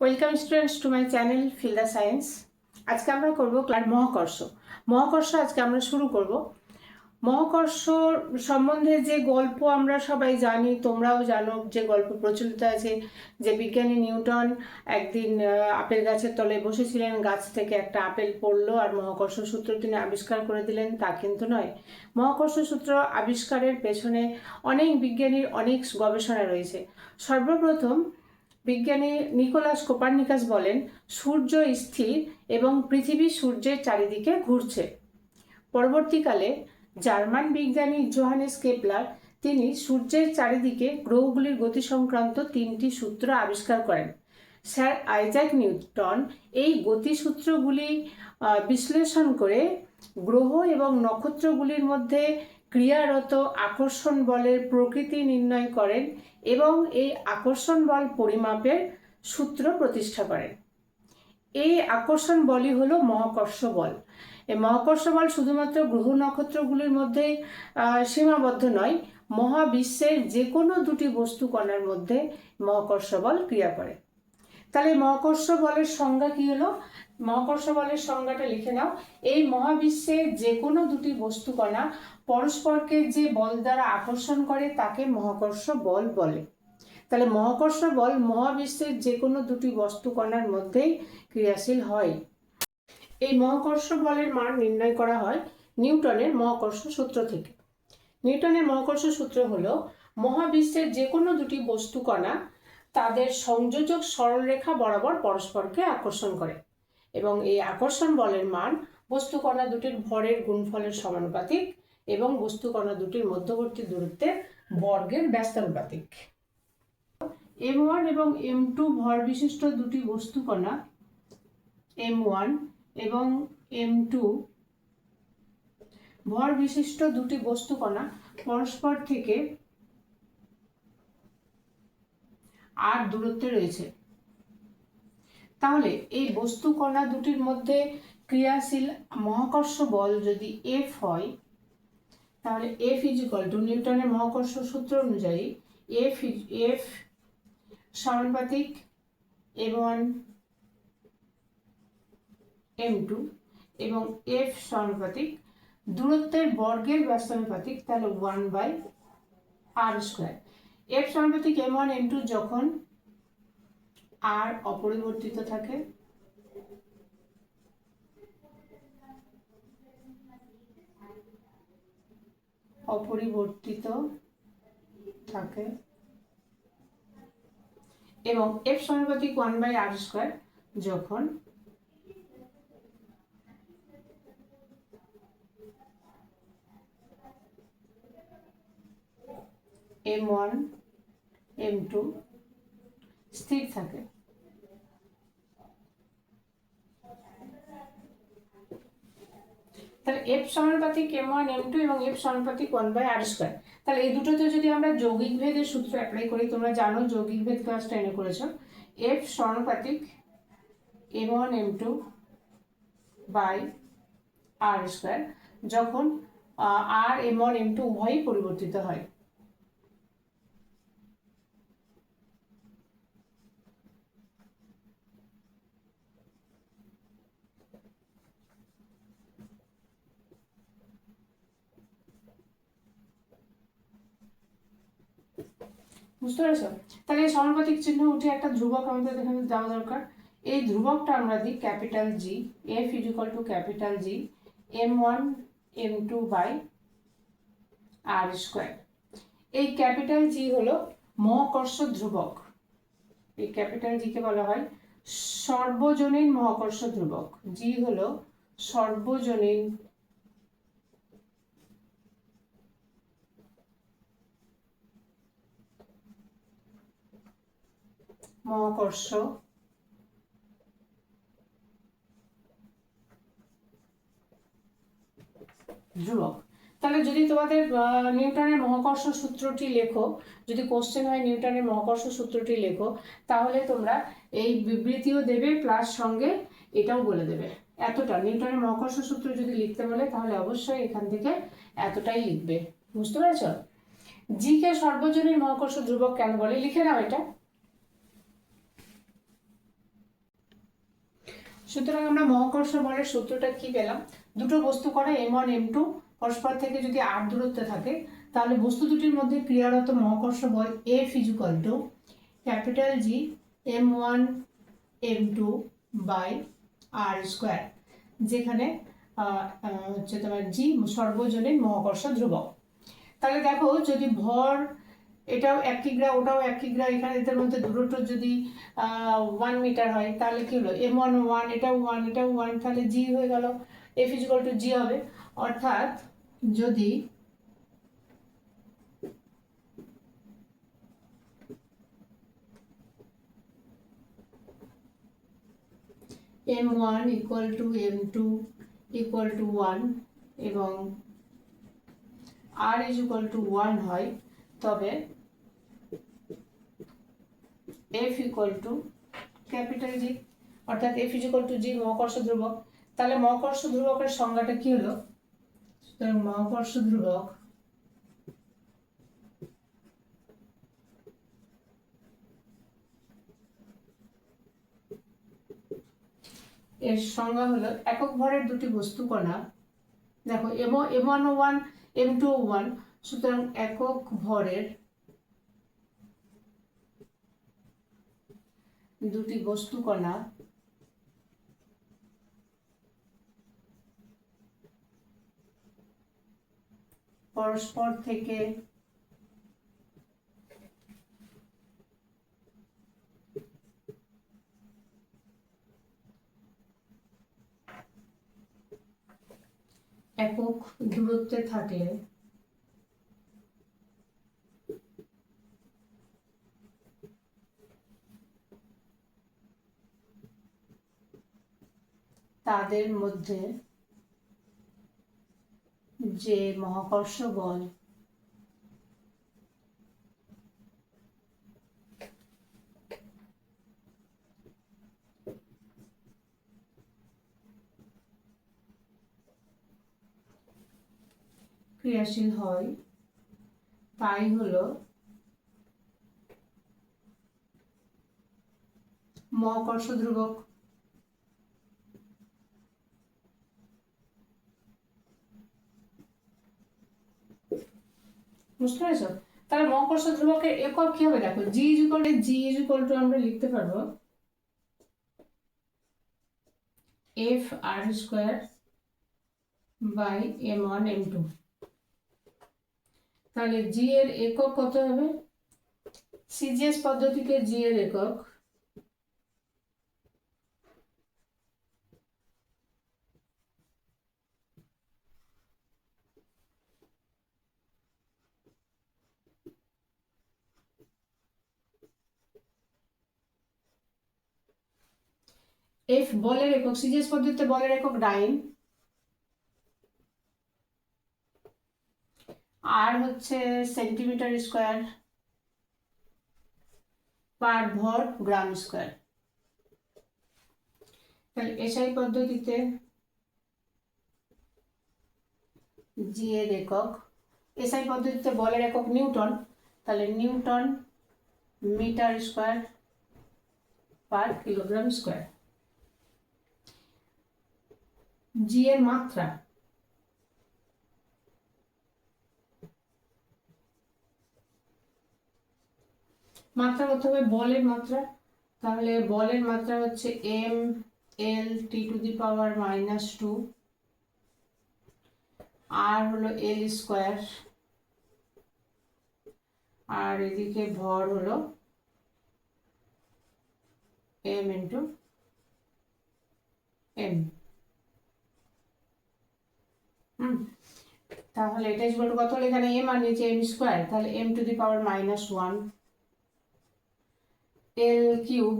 Welcome students to my channel feel the science আজকে আমরা করব ক্লাস মহাকর্ষ। মহাকর্ষ আজকে আমরা শুরু করব। মহাকর্ষ সম্বন্ধে যে গল্প আমরা সবাই জানি, তোমরাও জানো যে গল্প প্রচলিত আছে, যে বিজ্ঞানী নিউটন একদিন আপেল গাছের তলায় বসেছিলেন, গাছ থেকে একটা আপেল পড়ল আর মহাকর্ষ সূত্র তিনি আবিষ্কার করে দিলেন, তা কিন্তু নয়। মহাকর্ষ সূত্র আবিষ্কারের পেছনে অনেক বিজ্ঞানীর অনেক গবেষণা রয়েছে। সর্বপ্রথম বিজ্ঞানী নিকোলাস কোপার্নিকাস বলেন, সূর্য স্থির এবং পৃথিবী সূর্যের চারিদিকে ঘুরছে। পরবর্তীকালে জার্মান বিজ্ঞানী জোহানেস কেপলার তিনি সূর্যের চারিদিকে গ্রহগুলির গতি সংক্রান্ত তিনটি সূত্র আবিষ্কার করেন। স্যার আইজাক নিউটন এই গতিসূত্রগুলি বিশ্লেষণ করে গ্রহ এবং নক্ষত্রগুলির মধ্যে ক্রিয়ারত আকর্ষণ বলের প্রকৃতি নির্ণয় করেন এবং এই আকর্ষণ বল পরিমাপের সূত্র প্রতিষ্ঠা করেন। এই আকর্ষণ বলই হলো মহাকর্ষ বল। এই মহাকর্ষ বল শুধুমাত্র গ্রহ নক্ষত্রগুলির মধ্যে সীমাবদ্ধ নয়, মহাবিশ্বের যে কোনো দুটি বস্তু কণার মধ্যে মহাকর্ষ বল ক্রিয়া করে। তাহলে মহাকর্ষ বলের সংজ্ঞা কি হলো? মহাকর্ষ বলের সংজ্ঞাটা লিখে নাও। এই মহাবিশ্বের যে কোনো দুটি বস্তু কণা পরস্পরকে যে বল দ্বারা আকর্ষণ করে তাকে মহাকর্ষ বল বলে। তাহলে মহাকর্ষ বল মহাবিশ্বের যে কোনো দুটি বস্তু কণার মধ্যেই ক্রিয়াশীল হয়। এই মহাকর্ষ বলের মান নির্ণয় করা হয় নিউটনের মহাকর্ষ সূত্র থেকে। নিউটনের মহাকর্ষ সূত্র হলো, মহাবিশ্বের যে কোনো দুটি বস্তু কণা তাদের সংযোজক সরলরেখা বরাবর পরস্পরকে আকর্ষণ করে এবং এই আকর্ষণ বলের মান বস্তুকণা দুটির ভরের গুণফলের সমানুপাতিক এবং বস্তুকণা দুটির মধ্যবর্তী দূরত্বের বর্গের ব্যস্তানুপাতিক। এম ওয়ান এবং এম টু ভর বিশিষ্ট দুটি বস্তুকণা এম ওয়ান এবং এম টু ভর বিশিষ্ট দুটি বস্তুকণা পরস্পর থেকে আর দূরত্বে রয়েছে। তাহলে এই বস্তু কণা দুটির মধ্যে ক্রিয়াশীল মহাকর্ষ বল যদি এফ হয়, তাহলে এফ ইজ ইকাল টু নিউটনের মহাকর্ষ সূত্র অনুযায়ী এফ এফ সমানুপাতিক এম ওয়ান এম টু এবং এফ সমানুপাতিক দূরত্বের বর্গের ব্যস্তানুপাতিক তাহলে one by R square F সমানুপাতিক এম ওয়ান এম টু যখন আর অপরিবর্তিত থাকে অপরিবর্তিত থাকে, এবং এফ সমানুপাতিক ওয়ান বাই আর স্কোয়ার যখন এম ওয়ান এম টু স্থির থাকে। তাহলে এফ সমানুপাতিক এম ওয়ান এম টু এবং এফ সমানুপাতিক ওয়ান বাই আর স্কোয়ার তাহলে এই দুটোতে যদি আমরা যৌগিক ভেদের সূত্র অ্যাপ্লাই করি, তোমরা জানো যৌগিক ভেদ ক্লাস টেনে করেছ। এফ সমানুপাতিক M one M two by R square যখন R M one M two উভয়ই পরিবর্তিত হয়। বুঝতে পেরেছ? তাহলে এই সমানুপাতিক চিহ্ন উঠে একটা ধ্রুবক আমাদের এখানে দেওয়া দরকার। এই ধ্রুবকটা আমরা দিই capital G F equal to capital G M one M two by R square এই ক্যাপিটাল জি হলো মহাকর্ষ ধ্রুবক। এই ক্যাপিটাল জিকে বলা হয় সর্বজনীন মহাকর্ষ ধ্রুবক। জি হলো সর্বজনীন মহাকর্ষ। ধ্রুবক, তাহলে যদি তোমাদের নিউটনের মহাকর্ষ সূত্রটি লেখো, যদি কোশ্চেন হয় নিউটনের মহাকর্ষ সূত্রটি লেখো, তাহলে তোমরা এই বিবৃতিও দেবে প্লাস সঙ্গে এটাও বলে দেবে। এতটা, নিউটনের মহাকর্ষ সূত্র যদি লিখতে বলে, তাহলে অবশ্যই এখান থেকে এতটাই লিখবে। বুঝতে পেরেছ? জি কে সর্বজনীন মহাকর্ষ ধ্রুবক কেন বলে? লিখে নাও এটা। সুতরাং আমরা মহাকর্ষ বলের সূত্রটা কি পেলাম? দুটো বস্তু করা এম ওয়ান এম টু পরস্পর থেকে যদি আর দূরত্বে থাকে, তাহলে বস্তু দুটির মধ্যে ক্রিয়ারত মহাকর্ষ বল F equal to capital G M one M two by R square যেখানে হচ্ছে তোমার জি সর্বজনীন মহাকর্ষ ধ্রুবক। তাহলে দেখো যদি ভর এটাও এক কিগ্রা, ওটাও এক কিগ্রা, এখানে এদের মধ্যে দূরত্ব যদি ওয়ান মিটার হয়, তাহলে কি হলো? এম ওয়ান ওয়ান এটাও ওয়ান এটাও ওয়ান তাহলে জি হয়ে গেল। এফ ইজিক্যাল টু জি হবে। অর্থাৎ যদি M one equal to M two equal to one এবং R is equal to one হয় তবে F equal to capital G অর্থাৎ এফ ইকুয়াল টু জি মহাকর্ষ ধ্রুবক। তাহলে মহাকর্ষ ধ্রুবকের সংজ্ঞাটা কি হলো? সুতরাং মহাকর্ষ ধ্রুবক এর সংজ্ঞা হলো একক ভরের দুটি বস্তু কণা। দেখো M M one one M two one সুতরাং একক ভরের দুটি বস্তু কণা পরস্পর থেকে একক দূরত্বে থাকলে তাদের মধ্যে যে মহাকর্ষ বল ক্রিয়াশীল হয় তাই হলো মহাকর্ষ ধ্রুবক বুঝতে পেরেছ? তাহলে মহাকর্ষ ধ্রুবকের একক কি হবে দেখো? G is equal to G is equal to আমরা লিখতে পারব F R square by M one M two তাহলে জি এর একক কত হবে? সিজিএস পদ্ধতিতে জি এর একক এফ বলের একক সিজিএস পদ্ধতিতে বলের একক ডাইন। আর হচ্ছে সেন্টিমিটার স্কোয়ার পার ভর গ্রাম স্কোয়ার। তাহলে এসআই পদ্ধতিতে জি এর একক, এসআই পদ্ধতিতে বলের একক নিউটন, তাহলে newton metre square per kilogram square. G এর মাত্রা। মাত্রা করতে হবে বলের মাত্রা। তাহলে বলের মাত্রা হচ্ছে M L T to the power minus two R হলো এল স্কোয়ার আর এদিকে ভর হলো এম ইন্টু এম হুম। তাহলে এটা ইজ কত হলো? এখানে এম আর নিচে এম স্কোয়ার তাহলে M to the power minus one L cube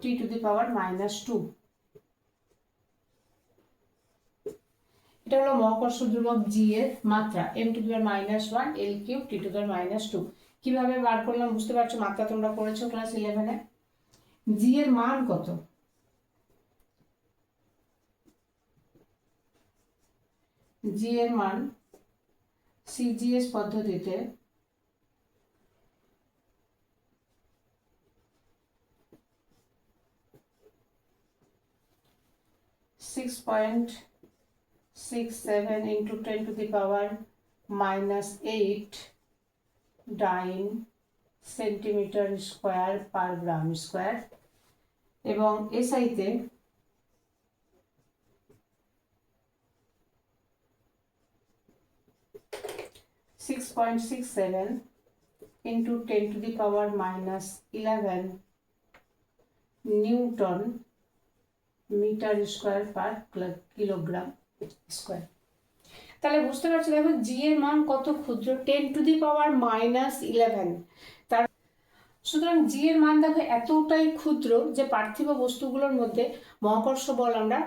T to the power minus two এটা হলো মহাকর্ষ ধ্রুবক জি এর মাত্রা। M to the power minus one L cube T to the power minus two কীভাবে বার করলাম? বুঝতে পারছ? মাত্রা তোমরা করেছ ক্লাস ইলেভেনে জি এর মান কত? জি এর মান সিজিএস পদ্ধতিতে six point six seven into ten to the power minus eight dyne centimetre square per gram square এবং এসআইতে six point six seven into ten to the power minus eleven newton metre square per kilogram square তাহলে বুঝতে পারছ দেখো G এর মান কত ক্ষুদ্র? Ten to the power minus eleven সুতরাং জি এর মান দেখো এতটাই ক্ষুদ্র যে পার্থিব বস্তুগুলোর মধ্যে মহাকর্ষ বল আমরা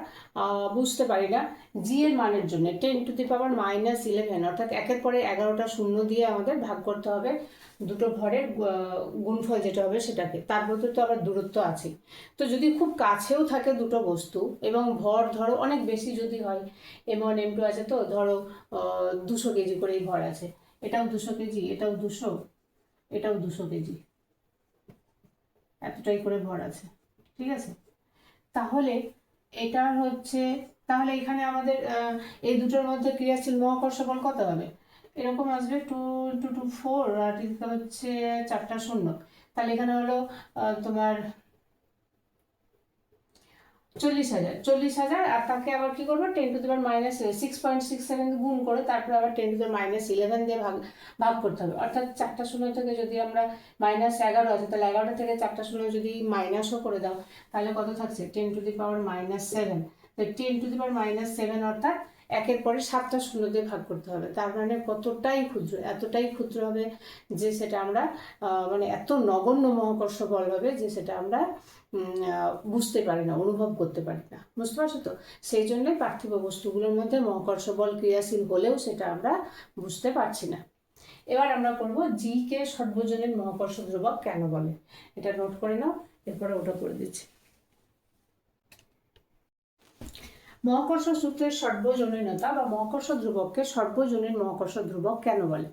বুঝতে পারি না জি এর মানের জন্য। Ten to the power minus eleven অর্থাৎ একের পরে এগারোটা শূন্য দিয়ে আমাদের ভাগ করতে হবে দুটো ভরের গুণফল যেটা হবে সেটাকে। তার মধ্যে তো আবার দূরত্ব আছে। তো যদি খুব কাছেও থাকে দুটো বস্তু এবং ভর ধরো অনেক বেশি যদি হয় এম ওয়ান এম টু আছে তো, ধরো দুশো কেজি করেই ভর আছে। এটাও দুশো কেজি, এটাও দুশো এটাও দুশো কেজি। এতটাই করে ভর আছে, ঠিক আছে? তাহলে এটা হচ্ছে, তাহলে এখানে আমাদের এই দুটোর মধ্যে ক্রিয়াশীল মহাকর্ষ বল কত হবে? এরকম আসবে টু টু টু ফোর, আর হচ্ছে চারটা শূন্য। তাহলে এখানে হলো তোমার চল্লিশ হাজার। চল্লিশ হাজার, আর তাকে আবার কি করব? Ten to the power minus six point six seven গুণ করে তারপরে আবার ten to the minus eleven দিয়ে ভাগ ভাগ করতে হবে। অর্থাৎ চারটা শূন্য থেকে যদি আমরা মাইনাস এগারো আছে, তাহলে এগারোটা থেকে চারটা শূন্য যদি মাইনাসও করে দাও, তাহলে কত থাকছে? Ten to the power minus seven ten to the power minus seven অর্থাৎ একের পরে সাতটা শূন্য দিয়ে ভাগ করতে হবে। তার মানে কতটাই ক্ষুদ্র, এতটাই ক্ষুদ্র হবে যে সেটা আমরা মানে এত নগণ্য মহাকর্ষ বল হবে যে সেটা আমরা বুঝতে পারি না, অনুভব করতে পারি না। বুঝতে পারছ তো? সেই জন্যই পার্থিব বস্তুগুলোর মধ্যে মহাকর্ষ বল ক্রিয়াশীল হলেও সেটা আমরা বুঝতে পারছি না। এবার আমরা করব জি কে সর্বজনীন মহাকর্ষ ধ্রুবক কেন বলে। এটা নোট করে নাও, এরপরে ওটা করে দিচ্ছি। মহাকর্ষ সূত্রের সর্বজনীনতা বা মহাকর্ষ ধ্রুবককে সর্বজনীন মহাকর্ষ ধ্রুবক কেন বলে?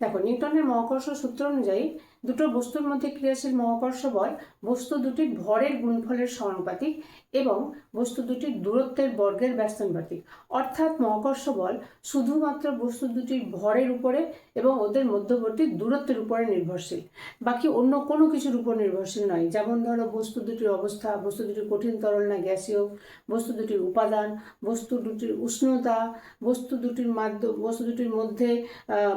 দেখো, নিউটনের মহাকর্ষ সূত্র অনুযায়ী দুটো বস্তুর মধ্যে ক্রিয়াশীল মহাকর্ষ বল, বস্তু দুটির ভরের গুণফলের সমানুপাতিক এবং বস্তু দুটির দূরত্বের বর্গের ব্যস্তানুপাতিক অর্থাৎ মহাকর্ষ বল শুধুমাত্র বস্তু দুটির ভরের উপরে এবং ওদের মধ্যবর্তী দূরত্বের উপরে নির্ভরশীল। বাকি অন্য কোনো কিছুর উপর নির্ভরশীল নয়। যেমন ধরো, বস্তু দুটির অবস্থা, বস্তু দুটির কঠিন তরল না গ্যাসীয়, বস্তু দুটির উপাদান, বস্তু দুটির উষ্ণতা, বস্তু দুটির মাধ্যম বস্তু দুটির মধ্যে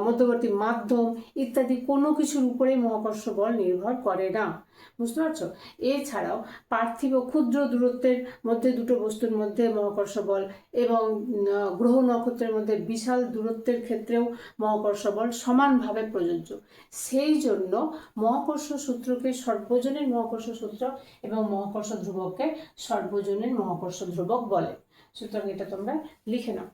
মধ্যবর্তী মাধ্যম ইত্যাদি কোনো কিছুর উপরে মহাকর্ষ বল নির্ভর করে না। বুঝতে পারছ? এছাড়াও পার্থিব ক্ষুদ্র দূরত্বের মধ্যে দুটো বস্তুর মধ্যে মহাকর্ষ বল এবং গ্রহ নক্ষত্রের মধ্যে বিশাল দূরত্বের ক্ষেত্রেও মহাকর্ষ বল সমানভাবে প্রযোজ্য। সেই জন্য মহাকর্ষ সূত্রকে সর্বজনীন মহাকর্ষ সূত্র এবং মহাকর্ষ ধ্রুবককে সর্বজনীন মহাকর্ষ ধ্রুবক বলে। সুতরাং এটা তোমরা লিখে নাও।